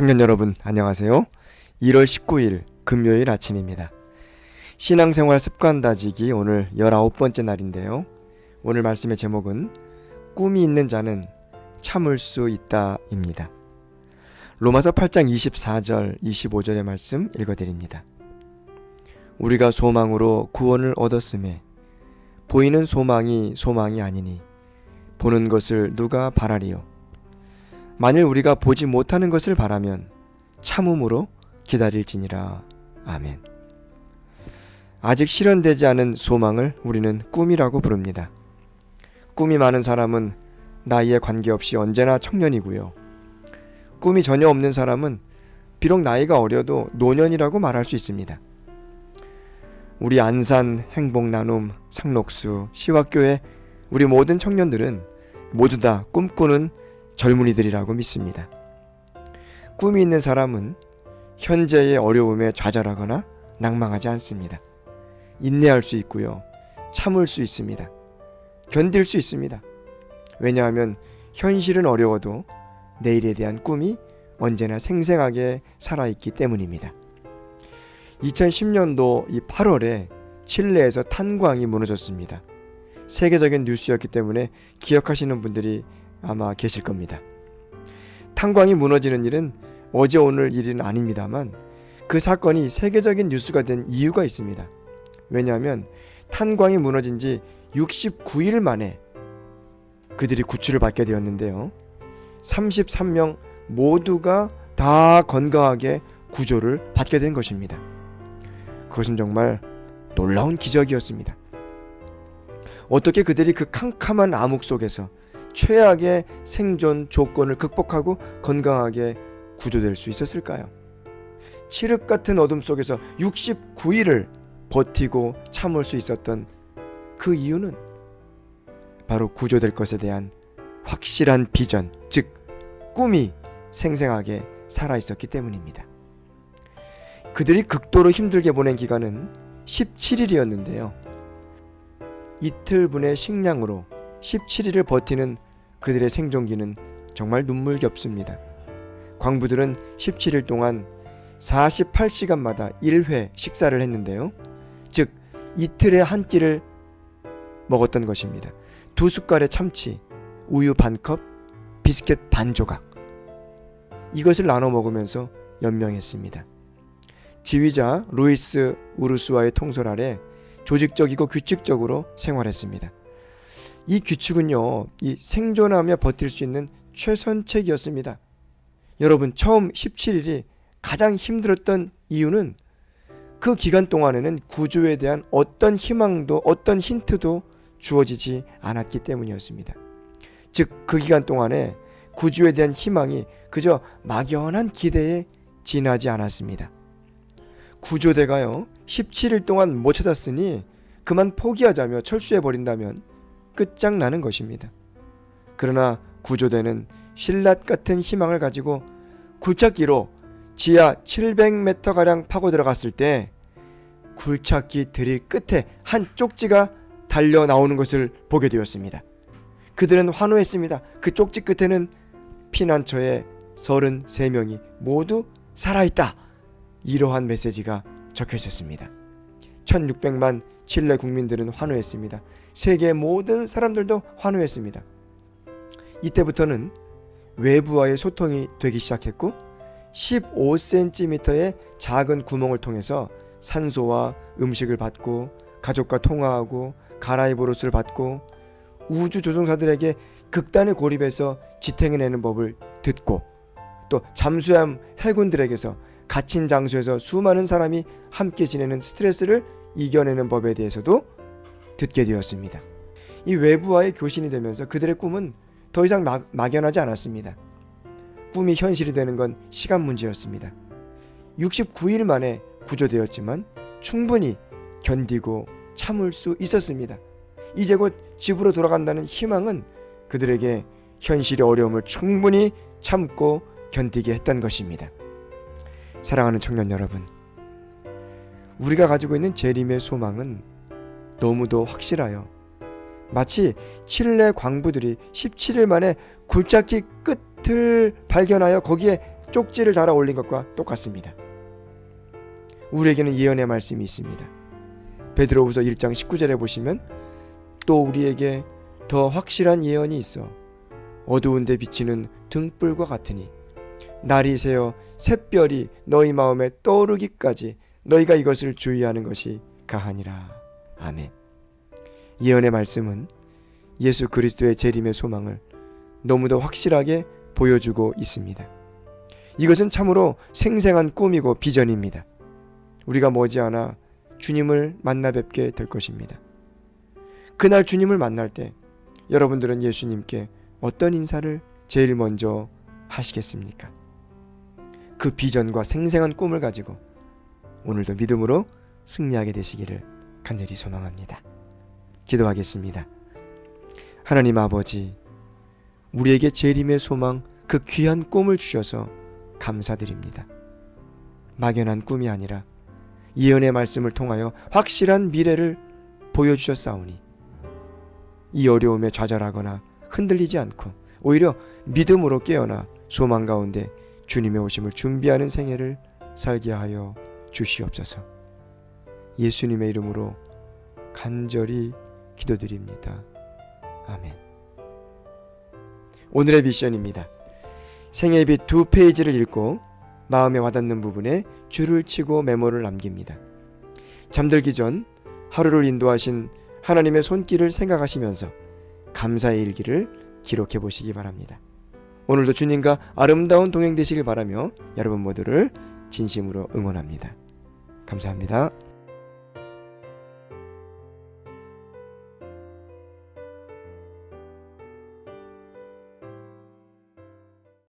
청년 여러분 안녕하세요. 1월 19일 금요일 아침입니다. 신앙생활 습관 다지기 오늘 19번째 날인데요. 오늘 말씀의 제목은 꿈이 있는 자는 참을 수 있다입니다. 로마서 8장 24절 25절의 말씀 읽어드립니다. 우리가 소망으로 구원을 얻었음에 보이는 소망이 소망이 아니니 보는 것을 누가 바라리요 만일 우리가 보지 못하는 것을 바라면 참음으로 기다릴지니라. 아멘. 아직 실현되지 않은 소망을 우리는 꿈이라고 부릅니다. 꿈이 많은 사람은 나이에 관계없이 언제나 청년이고요. 꿈이 전혀 없는 사람은 비록 나이가 어려도 노년이라고 말할 수 있습니다. 우리 안산, 행복 나눔, 상록수, 시와교회 우리 모든 청년들은 모두 다 꿈꾸는 젊은이들이라고 믿습니다. 꿈이 있는 사람은 현재의 어려움에 좌절하거나 낭망하지 않습니다. 인내할 수 있고요. 참을 수 있습니다. 견딜 수 있습니다. 왜냐하면 현실은 어려워도 내일에 대한 꿈이 언제나 생생하게 살아있기 때문입니다. 2010년도 이 8월에 칠레에서 탄광이 무너졌습니다. 세계적인 뉴스였기 때문에 기억하시는 분들이 아마 계실 겁니다. 탄광이 무너지는 일은 어제 오늘 일은 아닙니다만 그 사건이 세계적인 뉴스가 된 이유가 있습니다. 왜냐하면 탄광이 무너진 지 69일 만에 그들이 구출을 받게 되었는데요. 33명 모두가 다 건강하게 구조를 받게 된 것입니다. 그것은 정말 놀라운 기적이었습니다. 어떻게 그들이 그 캄캄한 암흑 속에서 최악의 생존 조건을 극복하고 건강하게 구조될 수 있었을까요? 칠흑 같은 어둠 속에서 69일을 버티고 참을 수 있었던 그 이유는 바로 구조될 것에 대한 확실한 비전, 즉 꿈이 생생하게 살아 있었기 때문입니다. 그들이 극도로 힘들게 보낸 기간은 17일이었는데요. 이틀분의 식량으로 17일을 버티는 그들의 생존기는 정말 눈물겹습니다. 광부들은 17일 동안 48시간마다 1회 식사를 했는데요. 즉 이틀에 한 끼를 먹었던 것입니다. 두 숟갈의 참치, 우유 반 컵, 비스켓 반 조각. 이것을 나눠 먹으면서 연명했습니다. 지휘자 루이스 우르스와의 통솔 아래 조직적이고 규칙적으로 생활했습니다. 이 규칙은요, 이 생존하며 버틸 수 있는 최선책이었습니다. 여러분, 처음 17일이 가장 힘들었던 이유는 그 기간 동안에는 구조에 대한 어떤 희망도 어떤 힌트도 주어지지 않았기 때문이었습니다. 즉, 그 기간 동안에 구조에 대한 희망이 그저 막연한 기대에 지나지 않았습니다. 구조대가요, 17일 동안 못 찾았으니 그만 포기하자며 철수해 버린다면 끝장나는 것입니다. 그러나 구조대는 신라 같은 희망을 가지고 굴착기로 지하 700m가량 파고 들어갔을 때 굴착기 드릴 끝에 한 쪽지가 달려 나오는 것을 보게 되었습니다. 그들은 환호했습니다. 그 쪽지 끝에는 피난처에 33명이 모두 살아있다. 이러한 메시지가 적혀 있었습니다. 1600만 칠레 국민들은 환호했습니다. 세계 모든 사람들도 환호했습니다. 이때부터는 외부와의 소통이 되기 시작했고 15cm의 작은 구멍을 통해서 산소와 음식을 받고 가족과 통화하고 옷을 받고 우주 조종사들에게 극단의 고립에서 지탱해내는 법을 듣고 또 잠수함 해군들에게서 갇힌 장소에서 수많은 사람이 함께 지내는 스트레스를 이겨내는 법에 대해서도 듣게 되었습니다. 이 외부와의 교신이 되면서 그들의 꿈은 더 이상 막, 막연하지 않았습니다. 꿈이 현실이 되는 건 시간 문제였습니다. 69일 만에 구조되었지만 충분히 견디고 참을 수 있었습니다. 이제 곧 집으로 돌아간다는 희망은 그들에게 현실의 어려움을 충분히 참고 견디게 했던 것입니다. 사랑하는 청년 여러분, 우리가 가지고 있는 재림의 소망은 너무도 확실하여 마치 칠레 광부들이 17일 만에 굴착기 끝을 발견하여 거기에 쪽지를 달아 올린 것과 똑같습니다. 우리에게는 예언의 말씀이 있습니다. 베드로후서 1장 19절에 보시면 또 우리에게 더 확실한 예언이 있어 어두운데 비치는 등불과 같으니 날이 새어 샛별이 너희 마음에 떠오르기까지 너희가 이것을 주의하는 것이 가하니라. 아멘. 예언의 말씀은 예수 그리스도의 재림의 소망을 너무도 확실하게 보여주고 있습니다. 이것은 참으로 생생한 꿈이고 비전입니다. 우리가 머지않아 주님을 만나 뵙게 될 것입니다. 그날 주님을 만날 때 여러분들은 예수님께 어떤 인사를 제일 먼저 하시겠습니까? 그 비전과 생생한 꿈을 가지고 오늘도 믿음으로 승리하게 되시기를 간절히 소망합니다. 기도하겠습니다. 하나님 아버지, 우리에게 재림의 소망, 그 귀한 꿈을 주셔서 감사드립니다. 막연한 꿈이 아니라 예언의 말씀을 통하여 확실한 미래를 보여주셨사오니 이 어려움에 좌절하거나 흔들리지 않고 오히려 믿음으로 깨어나 소망 가운데 주님의 오심을 준비하는 생애를 살게 하여 주시옵소서. 예수님의 이름으로 간절히 기도드립니다. 아멘. 오늘의 미션입니다. 생애빛 두 페이지를 읽고 마음에 와닿는 부분에 줄을 치고 메모를 남깁니다. 잠들기 전 하루를 인도하신 하나님의 손길을 생각하시면서 감사의 일기를 기록해 보시기 바랍니다. 오늘도 주님과 아름다운 동행 되시길 바라며 여러분 모두를 진심으로 응원합니다. 감사합니다.